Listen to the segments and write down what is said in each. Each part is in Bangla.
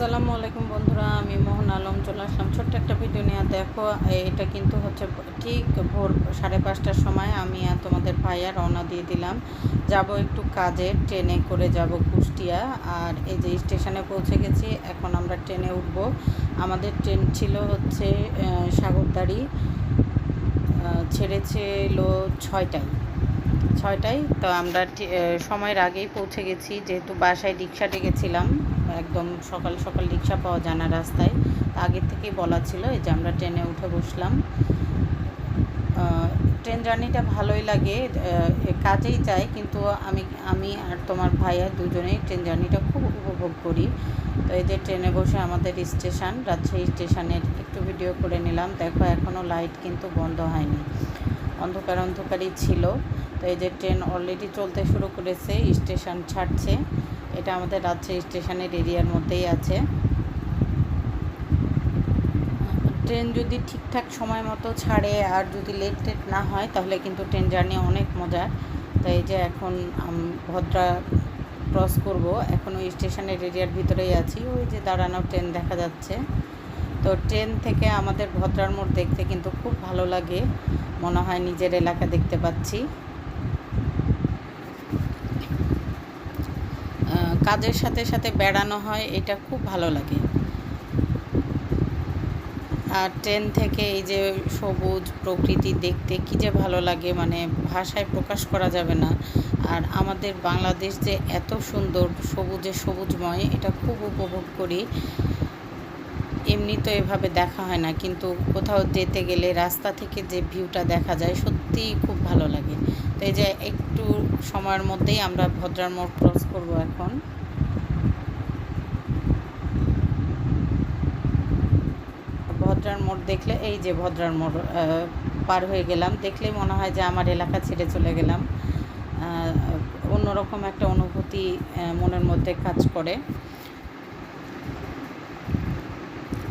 আসসালামু আলাইকুম বন্ধুরা, আমি মোহন আলম চলে আসলাম। ছোট্ট একটা ভিডিও নিয়ে। দেখো, এটা কিন্তু হচ্ছে ঠিক ভোর সাড়ে পাঁচটার সময় আমি আর তোমাদের ভাইয়া রওনা দিয়ে দিলাম। যাব একটু কাজে, ট্রেনে করে যাব কুষ্টিয়া। আর এই যে স্টেশনে পৌঁছে গেছি, এখন আমরা ট্রেনে উঠব। আমাদের ট্রেন ছিল হচ্ছে সাগরদাড়ি ছেড়েছিল ছয়টায়। ছয়টায়, তো আমরা সময়ের আগেই পৌঁছে গেছি। যেহেতু বাসায় রিক্সা ডেকেছিলাম, একদম সকাল সকাল রিক্সা পাওয়া যায় না রাস্তায়। তো আগের থেকেই বলা ছিল এই যে আমরা ট্রেনে উঠে বসলাম। ট্রেন জার্নিটা ভালোই লাগে কাজেই যাই কিন্তু আমি আমি আর তোমার ভাইয়া দুজনেই ট্রেন জার্নিটা খুব উপভোগ করি। তো এই যে ট্রেনে বসে আমাদের স্টেশন, রাজশাহী স্টেশনের একটু ভিডিও করে নিলাম। দেখো এখনও লাইট কিন্তু বন্ধ হয়নি। অন্ধকার অন্ধকারই ছিল। তো এই যে ট্রেন অলরেডি চলতে শুরু করেছে, স্টেশন ছাড়ছে। এটা আমাদের রাজশাহী স্টেশনের এরিয়ার মধ্যেই আছে। ট্রেন যদি ঠিকঠাক সময় মতো ছাড়ে আর যদি লেট টেট না হয়, তাহলে কিন্তু ট্রেন জার্নি অনেক মজার। তো এই যে এখন ভদ্রা ক্রস করব। এখন ওই স্টেশনের এরিয়ার ভিতরেই আছি। ওই যে দাঁড়ানো ট্রেন দেখা যাচ্ছে। তো ট্রেন থেকে আমাদের ভদ্রার মোড় দেখতে কিন্তু খুব ভালো লাগে। মনে হয় নিজের এলাকা দেখতে পাচ্ছি। কাজের সাথে সাথে বেড়ানো হয়, এটা খুব ভালো লাগে। আর ট্রেন থেকে এই যে সবুজ প্রকৃতি দেখতে কী যে ভালো লাগে মানে ভাষায় প্রকাশ করা যাবে না। আর আমাদের বাংলাদেশ যে এত সুন্দর, সবুজে সবুজময়, এটা খুব উপভোগ করি। এমনি তো এভাবে দেখা হয় না, কিন্তু কোথাও যেতে গেলে রাস্তা থেকে যে ভিউটা দেখা যায় সত্যিই খুব ভালো লাগে। তো এই যে একটু সময়ের মধ্যেই আমরা ভদ্রার মোড় ক্রস করব এখন। ভদ্রার মোড় দেখলে, এই যে ভদ্রার মোড় পার হয়ে গেলাম। দেখলেই মনে হয় যে আমার এলাকা ছেড়ে চলে গেলাম। অন্যরকম একটা অনুভূতি মনের মধ্যে কাজ করে।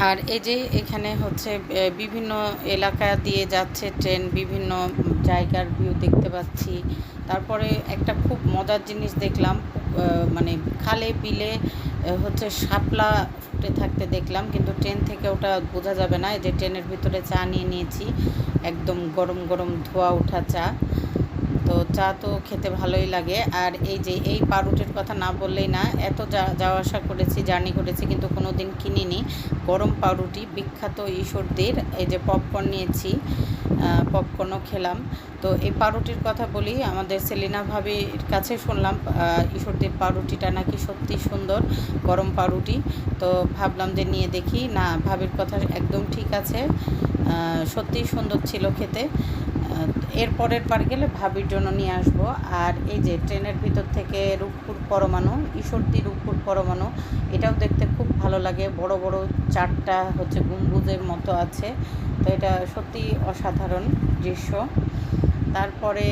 আর এই যে এখানে হচ্ছে বিভিন্ন এলাকা দিয়ে যাচ্ছে ট্রেন, বিভিন্ন জায়গার ভিউ দেখতে পাচ্ছি। তারপরে একটা খুব মজার জিনিস দেখলাম মানে খালে বিলে হচ্ছে শাপলা ফুটে থাকতে দেখলাম, কিন্তু ট্রেন থেকে ওটা বোঝা যাবে না, এই যে ট্রেনের ভিতরে চা নিয়ে নিয়েছি, একদম গরম গরম ধোয়া ওঠা চা। তো চা তো খেতে ভালোই লাগে। আর এই যে এই পাউরুটির কথা না বললেই না, এত যাওয়া আসা করেছি, জার্নি করেছি, কিন্তু কোনো দিন কিনিনি। গরম পাউরুটি বিখ্যাত ঈশ্বরদের, এই যে পপকর্ন নিয়েছি পপকর্নও খেলাম। তো এই পাউরুটির কথা বলি, আমাদের সেলিনা ভাবির কাছে শুনলাম ঈশ্বরদের পাউরুটিটা নাকি সত্যি সুন্দর, গরম পাউরুটি তো ভাবলাম যে নিয়ে দেখি। না, ভাবির কথা একদম ঠিক আছে। সত্যিই সুন্দর ছিল খেতে। এর পরের বার গেলে ভাবির জন্য নিয়ে আসব। আর এই যে ট্রেনের ভিতর থেকে রূপপুর পরমাণু, ঈশ্বরদী রূপপুর পরমাণু, এটাও দেখতে খুব ভালো লাগে। বড় বড় চারটা হচ্ছে গম্বুজের মতো আছে। তো এটা সত্যি অসাধারণ দৃশ্য। তারপরে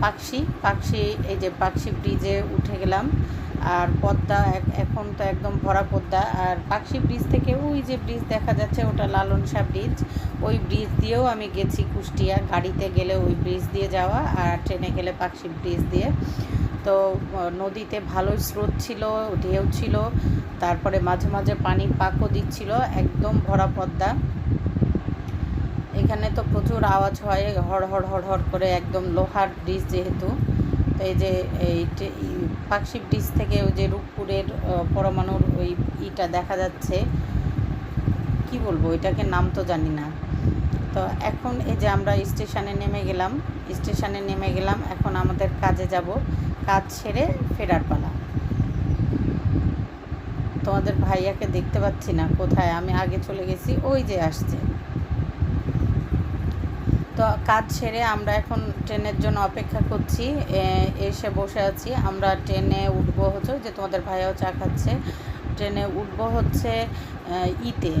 পাকশি পাকশি এই যে পাকশি ব্রিজে উঠে গেলাম। আর পদ্মা এখন তো একদম ভরা পদ্মা। আর পাকশি ব্রিজ থেকে ওই যে ব্রিজ দেখা যাচ্ছে, ওটা লালন শাহ ব্রিজ। ওই ব্রিজ দিয়েও আমি গেছি কুষ্টিয়া। গাড়িতে গেলে ওই ব্রিজ দিয়ে যাওয়া আর ট্রেনে গেলে পাকশি ব্রিজ দিয়ে। তো নদীতে ভালো স্রোত ছিল, ঢেউ ছিল, তারপরে মাঝে মাঝে পানি পাকও দিচ্ছিল, একদম ভরা পদ্মা। এখানে তো প্রচুর আওয়াজ হয়, হড় হড় হড় হড় করে, একদম লোহার ব্রিজ যেহেতু। তো এই যে এই টে- ই পাকশি ব্রিজ থেকে ওই যে রূপপুরের পরমাণুর ওই ইটা দেখা যাচ্ছে। কি বলব, এটাকে নাম তো জানি না। তো এখন এই যে আমরা স্টেশনে নেমে গেলাম, স্টেশনে নেমে গেলাম, এখন আমাদের কাজে যাব, কাজ ছেড়ে ফেরার পালা। তোমাদের ভাইয়াকে দেখতে পাচ্ছি না, কোথায়? আমি আগে চলে গেছি, ওই যে আসছে। তো কাজ ছেড়ে আমরা এখন ট্রেনের জন্য অপেক্ষা করছি। এসে বসে আছি। আমরা ট্রেনে উঠবো হচ্ছে যে তোমাদের ভাইয়াও চা খাচ্ছে। ট্রেনে উঠবো হচ্ছে ইতে।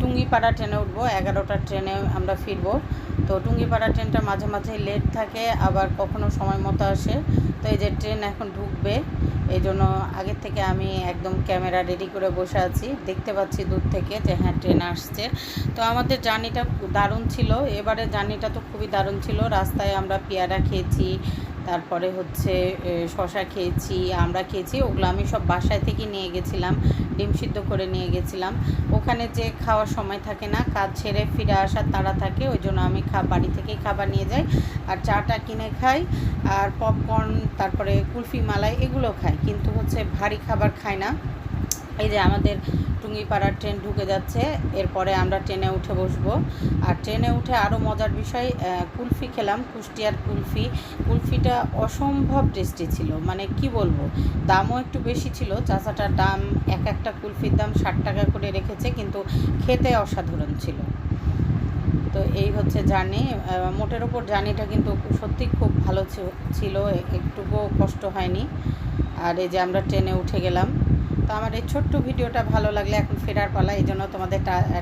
টুঙ্গিপাড়া ট্রেনে উঠবো। এগারোটা ট্রেনে আমরা ফিরবো। তো টুঙ্গিপাড়া ট্রেনটা মাঝে মাঝে লেট থাকে, আবার কখনো সময় মতো আসে। তো এই যে ট্রেন এখন ঢুকবে, এই জন্য আগের থেকে আমি একদম ক্যামেরা রেডি করে বসে আছি। দেখতে পাচ্ছি দূর থেকে যে হ্যাঁ ট্রেন আসছে। তো আমাদের জার্নিটা দারুণ ছিল। এবারে জার্নিটা তো খুবই দারুণ ছিল। রাস্তায় আমরা পেয়ারা খেয়েছি, তারপরে হচ্ছে শশা খেয়েছি, আমরা খেয়েছি, ওগুলো আমি সব বাসায় থেকে নিয়ে গেছিলাম। ডিম সিদ্ধ করে নিয়ে গেছিলাম। ওখানে যে খাওয়ার সময় থাকে না, কাজ ছেড়ে ফিরে আসার তাড়া থাকে, ওই জন্য আমি খা, বাড়ি থেকেই খাবার নিয়ে যাই। আর চাটা কিনে খাই, আর পপকর্ন তারপরে কুলফি, মালাই, এগুলো খাই। কিন্তু হচ্ছে ভারী খাবার খায় না। এই যে আমাদের টুঙ্গিপাড়ার ট্রেন ঢুকে যাচ্ছে, এরপরে আমরা ট্রেনে উঠে বসবো। আর ট্রেনে উঠে আরও মজার বিষয় কুলফি খেলাম, কুষ্টিয়ার কুলফি। কুলফিটা অসম্ভব টেস্টি ছিল মানে কি বলব, দামও একটু বেশি ছিল, চাচাটার দাম এক একটা কুলফির দাম ষাট টাকা করে রেখেছে, কিন্তু খেতে অসাধারণ ছিল। তো এই হচ্ছে জার্নি মোটের ওপর জার্নিটা কিন্তু সত্যি খুব ভালো ছিল একটুকুও কষ্ট হয়নি। আর এই যে আমরা ট্রেনে উঠে গেলাম তো আমার এই ছোট্ট ভিডিওটা ভালো লাগলে এখন ফেরার পালা, এই জন্য তোমাদের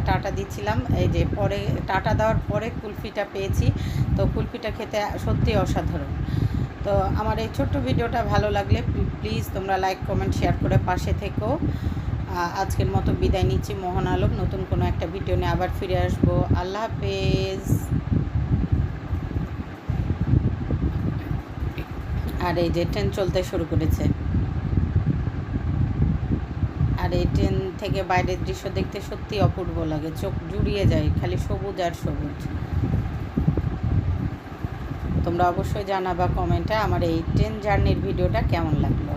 টাটা দিচ্ছিলাম। এই যে পরে, টাটা দেওয়ার পরে কুলফিটা পেয়েছি। তো কুলফিটা খেতে সত্যি অসাধারণ। তো আমার এই ছোট্ট ভিডিওটা ভালো লাগলে প্লিজ তোমরা লাইক, কমেন্ট, শেয়ার করে পাশে থেকো। আজকের মতো বিদায় নিচ্ছি মোহন আলম। নতুন কোনো একটা ভিডিও নিয়ে আবার ফিরে আসব। আল্লাহ হাফেজ। আর এই যে ট্রেন চলতে শুরু করেছে। এই ট্রেন থেকে বাইরের দৃশ্য দেখতে সত্যি অপূর্ব লাগে। চোখ জুড়িয়ে যায়, খালি সবুজ আর সবুজ। তোমরা অবশ্যই জানাবা কমেন্টে আমার এই ট্রেন জার্নির ভিডিওটা কেমন লাগল।